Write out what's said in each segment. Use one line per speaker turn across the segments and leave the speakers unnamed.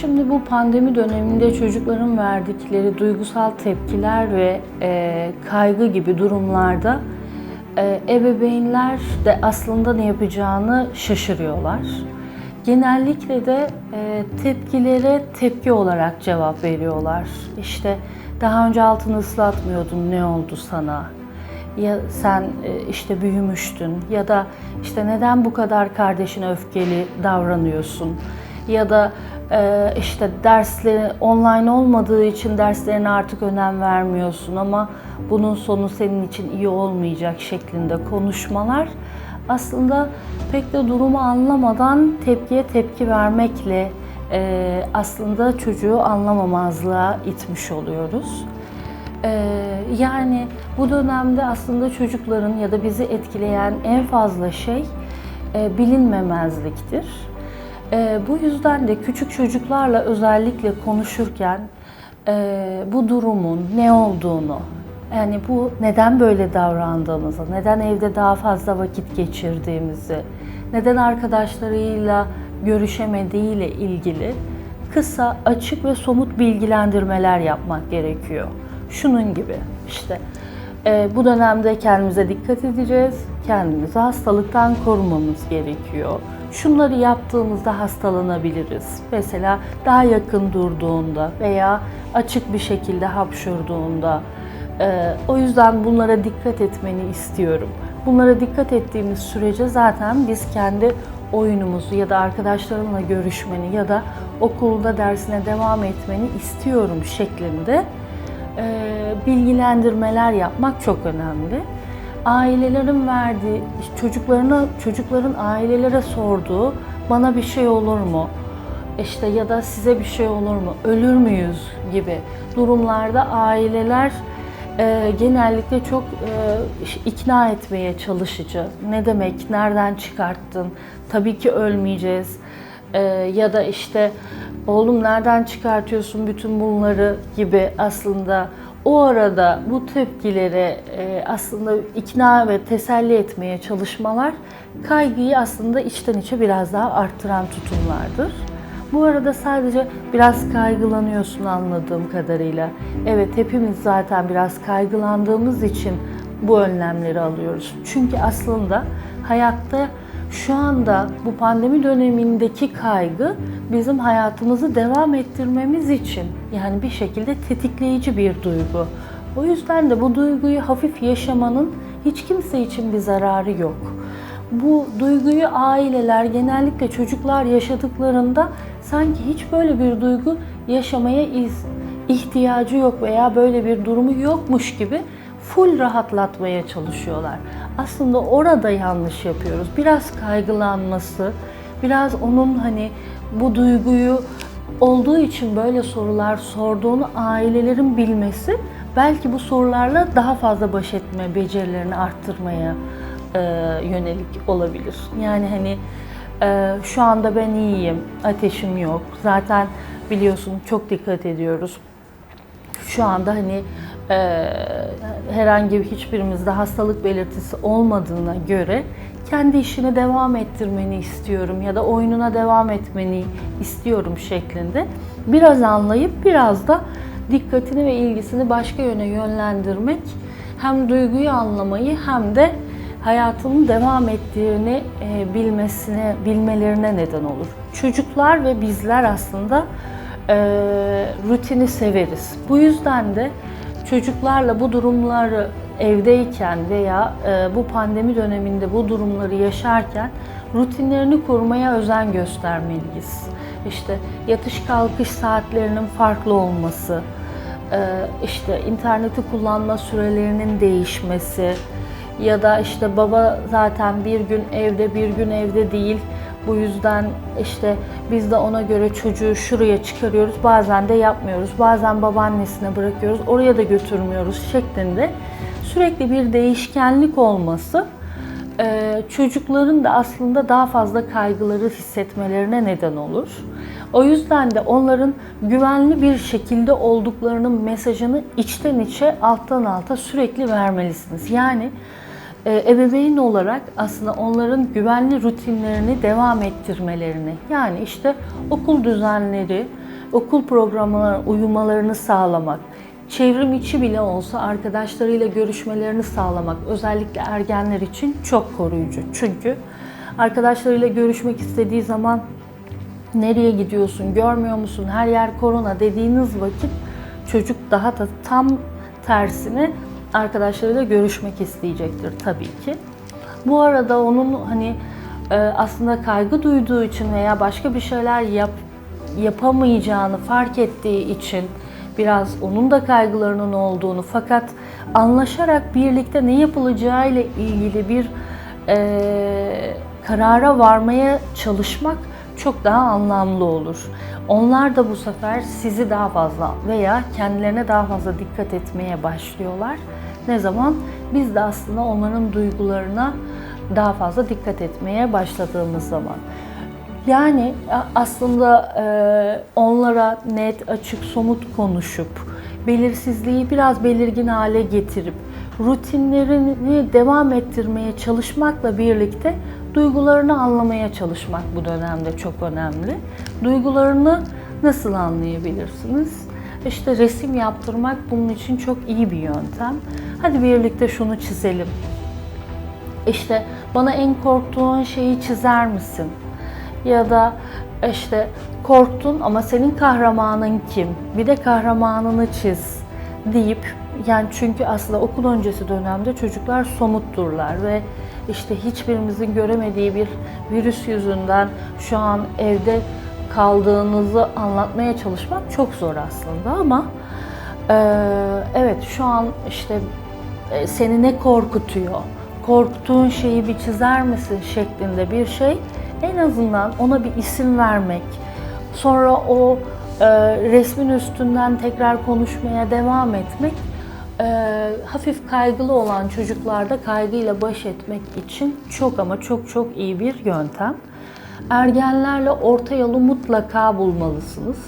Şimdi bu pandemi döneminde çocukların verdikleri duygusal tepkiler ve e, kaygı gibi durumlarda e, ebeveynler de aslında ne yapacağını şaşırıyorlar. Genellikle de e, tepkilere tepki olarak cevap veriyorlar. İşte daha önce altını ıslatmıyordun ne oldu sana? Ya sen e, işte büyümüştün ya da işte neden bu kadar kardeşine öfkeli davranıyorsun? Ya da e, işte dersleri online olmadığı için derslerine artık önem vermiyorsun ama bunun sonu senin için iyi olmayacak şeklinde konuşmalar aslında pek de durumu anlamadan tepkiye tepki vermekle e, aslında çocuğu anlamamazlığa itmiş oluyoruz. Ee, yani bu dönemde aslında çocukların ya da bizi etkileyen en fazla şey e, bilinmemezliktir. E, bu yüzden de küçük çocuklarla özellikle konuşurken e, bu durumun ne olduğunu, yani bu neden böyle davrandığımızı, neden evde daha fazla vakit geçirdiğimizi, neden arkadaşlarıyla görüşemediğiyle ilgili kısa, açık ve somut bilgilendirmeler yapmak gerekiyor. Şunun gibi işte e, bu dönemde kendimize dikkat edeceğiz, kendimizi hastalıktan korumamız gerekiyor. Şunları yaptığımızda hastalanabiliriz. Mesela daha yakın durduğunda veya açık bir şekilde hapşurduğunda. E, o yüzden bunlara dikkat etmeni istiyorum. Bunlara dikkat ettiğimiz sürece zaten biz kendi oyunumuzu ya da arkadaşlarımla görüşmeni ya da okulda dersine devam etmeni istiyorum şeklinde e, bilgilendirmeler yapmak çok önemli. Ailelerin verdiği, çocuklarına, çocukların ailelere sorduğu bana bir şey olur mu? İşte ya da size bir şey olur mu? Ölür müyüz gibi durumlarda aileler e, genellikle çok e, ikna etmeye çalışıcı. Ne demek? Nereden çıkarttın? Tabii ki ölmeyeceğiz. E, ya da işte oğlum nereden çıkartıyorsun bütün bunları gibi aslında o arada bu tepkilere e, aslında ikna ve teselli etmeye çalışmalar kaygıyı aslında içten içe biraz daha arttıran tutumlardır. Bu arada sadece biraz kaygılanıyorsun anladığım kadarıyla. Evet hepimiz zaten biraz kaygılandığımız için bu önlemleri alıyoruz. Çünkü aslında hayatta şu anda bu pandemi dönemindeki kaygı bizim hayatımızı devam ettirmemiz için yani bir şekilde tetikleyici bir duygu. O yüzden de bu duyguyu hafif yaşamanın hiç kimse için bir zararı yok. Bu duyguyu aileler genellikle çocuklar yaşadıklarında sanki hiç böyle bir duygu yaşamaya iz, ihtiyacı yok veya böyle bir durumu yokmuş gibi full rahatlatmaya çalışıyorlar. Aslında orada yanlış yapıyoruz. Biraz kaygılanması, biraz onun hani bu duyguyu olduğu için böyle sorular sorduğunu ailelerin bilmesi belki bu sorularla daha fazla baş etme becerilerini arttırmaya e, yönelik olabilir. Yani hani e, şu anda ben iyiyim, ateşim yok. Zaten biliyorsun çok dikkat ediyoruz. Şu anda hani herhangi bir hiçbirimizde hastalık belirtisi olmadığına göre kendi işine devam ettirmeni istiyorum ya da oyununa devam etmeni istiyorum şeklinde biraz anlayıp biraz da dikkatini ve ilgisini başka yöne yönlendirmek hem duyguyu anlamayı hem de hayatının devam ettiğini e, bilmesine, bilmelerine neden olur. Çocuklar ve bizler aslında e, rutini severiz. Bu yüzden de çocuklarla bu durumları evdeyken veya e, bu pandemi döneminde bu durumları yaşarken rutinlerini korumaya özen göstermeliyiz. İşte yatış kalkış saatlerinin farklı olması, e, işte interneti kullanma sürelerinin değişmesi ya da işte baba zaten bir gün evde bir gün evde değil. Bu yüzden işte biz de ona göre çocuğu şuraya çıkarıyoruz. Bazen de yapmıyoruz. Bazen babaannesine bırakıyoruz. Oraya da götürmüyoruz şeklinde sürekli bir değişkenlik olması e, çocukların da aslında daha fazla kaygıları hissetmelerine neden olur. O yüzden de onların güvenli bir şekilde olduklarının mesajını içten içe alttan alta sürekli vermelisiniz. Yani e, ebeveyn olarak aslında onların güvenli rutinlerini devam ettirmelerini yani işte okul düzenleri, okul programına uyumalarını sağlamak, çevrim içi bile olsa arkadaşlarıyla görüşmelerini sağlamak özellikle ergenler için çok koruyucu. Çünkü arkadaşlarıyla görüşmek istediği zaman nereye gidiyorsun, görmüyor musun, her yer korona dediğiniz vakit çocuk daha da tam tersine arkadaşlarıyla görüşmek isteyecektir tabii ki. Bu arada onun hani e, aslında kaygı duyduğu için veya başka bir şeyler yap, yapamayacağını fark ettiği için biraz onun da kaygılarının olduğunu fakat anlaşarak birlikte ne yapılacağıyla ilgili bir e, karara varmaya çalışmak çok daha anlamlı olur. Onlar da bu sefer sizi daha fazla veya kendilerine daha fazla dikkat etmeye başlıyorlar. Ne zaman? Biz de aslında onların duygularına daha fazla dikkat etmeye başladığımız zaman. Yani aslında onlara net, açık, somut konuşup, belirsizliği biraz belirgin hale getirip, rutinlerini devam ettirmeye çalışmakla birlikte duygularını anlamaya çalışmak bu dönemde çok önemli. Duygularını nasıl anlayabilirsiniz? İşte resim yaptırmak bunun için çok iyi bir yöntem. Hadi birlikte şunu çizelim. İşte bana en korktuğun şeyi çizer misin? Ya da işte korktun ama senin kahramanın kim? Bir de kahramanını çiz deyip yani çünkü aslında okul öncesi dönemde çocuklar somutturlar ve işte hiçbirimizin göremediği bir virüs yüzünden şu an evde kaldığınızı anlatmaya çalışmak çok zor aslında ama e, evet şu an işte e, seni ne korkutuyor, korktuğun şeyi bir çizer misin şeklinde bir şey. En azından ona bir isim vermek, sonra o e, resmin üstünden tekrar konuşmaya devam etmek e, hafif kaygılı olan çocuklarda kaygıyla baş etmek için çok ama çok çok iyi bir yöntem. Ergenlerle orta yolu mutlaka bulmalısınız.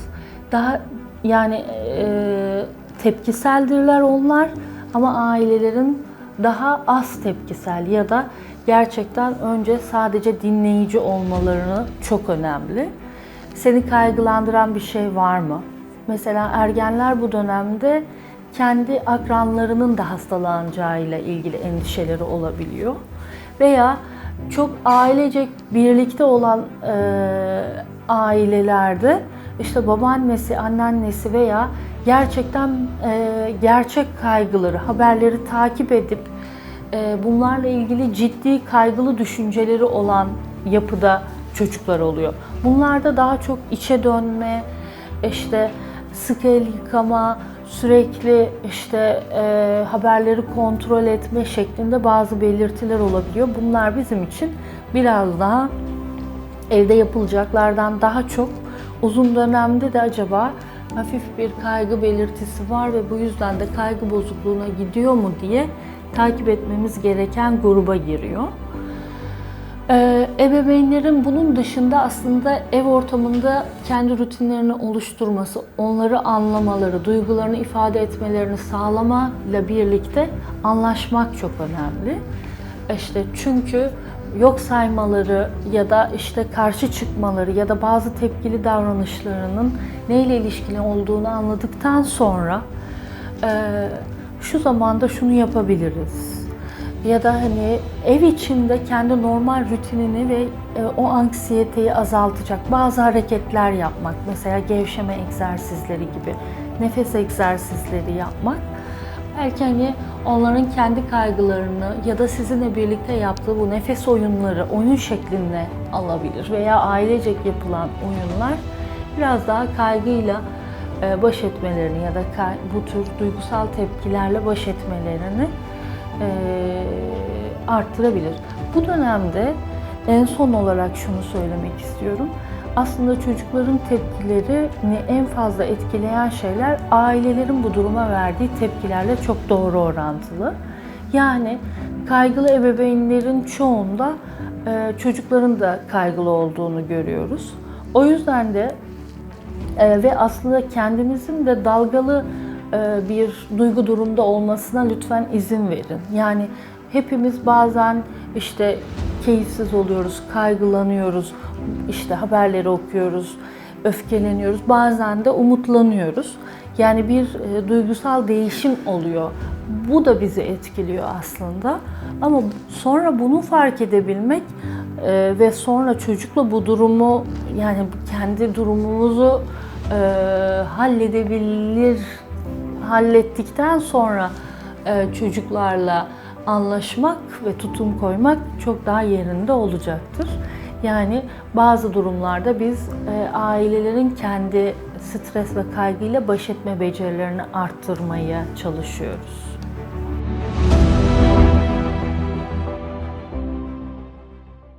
Daha yani e, tepkiseldirler onlar ama ailelerin daha az tepkisel ya da gerçekten önce sadece dinleyici olmalarını çok önemli. Seni kaygılandıran bir şey var mı? Mesela ergenler bu dönemde kendi akranlarının da hastalanacağıyla ilgili endişeleri olabiliyor. Veya çok ailecek birlikte olan e, ailelerde işte babaannesi, anneannesi veya gerçekten e, gerçek kaygıları, haberleri takip edip e, bunlarla ilgili ciddi kaygılı düşünceleri olan yapıda çocuklar oluyor. Bunlarda daha çok içe dönme, işte sık el yıkama, sürekli işte e, haberleri kontrol etme şeklinde bazı belirtiler olabiliyor. Bunlar bizim için biraz daha evde yapılacaklardan daha çok uzun dönemde de acaba hafif bir kaygı belirtisi var ve bu yüzden de kaygı bozukluğuna gidiyor mu diye takip etmemiz gereken gruba giriyor. Ee, ebeveynlerin bunun dışında aslında ev ortamında kendi rutinlerini oluşturması, onları anlamaları, duygularını ifade etmelerini sağlamayla birlikte anlaşmak çok önemli. İşte çünkü yok saymaları ya da işte karşı çıkmaları ya da bazı tepkili davranışlarının neyle ilişkili olduğunu anladıktan sonra e, şu zamanda şunu yapabiliriz ya da hani ev içinde kendi normal rutinini ve e, o anksiyeteyi azaltacak bazı hareketler yapmak. Mesela gevşeme egzersizleri gibi, nefes egzersizleri yapmak. Belki hani onların kendi kaygılarını ya da sizinle birlikte yaptığı bu nefes oyunları oyun şeklinde alabilir veya ailecek yapılan oyunlar biraz daha kaygıyla e, baş etmelerini ya da bu tür duygusal tepkilerle baş etmelerini arttırabilir. Bu dönemde en son olarak şunu söylemek istiyorum. Aslında çocukların tepkilerini en fazla etkileyen şeyler ailelerin bu duruma verdiği tepkilerle çok doğru orantılı. Yani kaygılı ebeveynlerin çoğunda e, çocukların da kaygılı olduğunu görüyoruz. O yüzden de e, ve aslında kendimizin de dalgalı e, bir duygu durumda olmasına lütfen izin verin. Yani hepimiz bazen işte keyifsiz oluyoruz, kaygılanıyoruz, işte haberleri okuyoruz, öfkeleniyoruz, bazen de umutlanıyoruz. Yani bir e, duygusal değişim oluyor. Bu da bizi etkiliyor aslında. Ama sonra bunu fark edebilmek e, ve sonra çocukla bu durumu yani kendi durumumuzu e, halledebilir hallettikten sonra e, çocuklarla anlaşmak ve tutum koymak çok daha yerinde olacaktır. Yani bazı durumlarda biz e, ailelerin kendi stres ve kaygıyla baş etme becerilerini arttırmaya çalışıyoruz.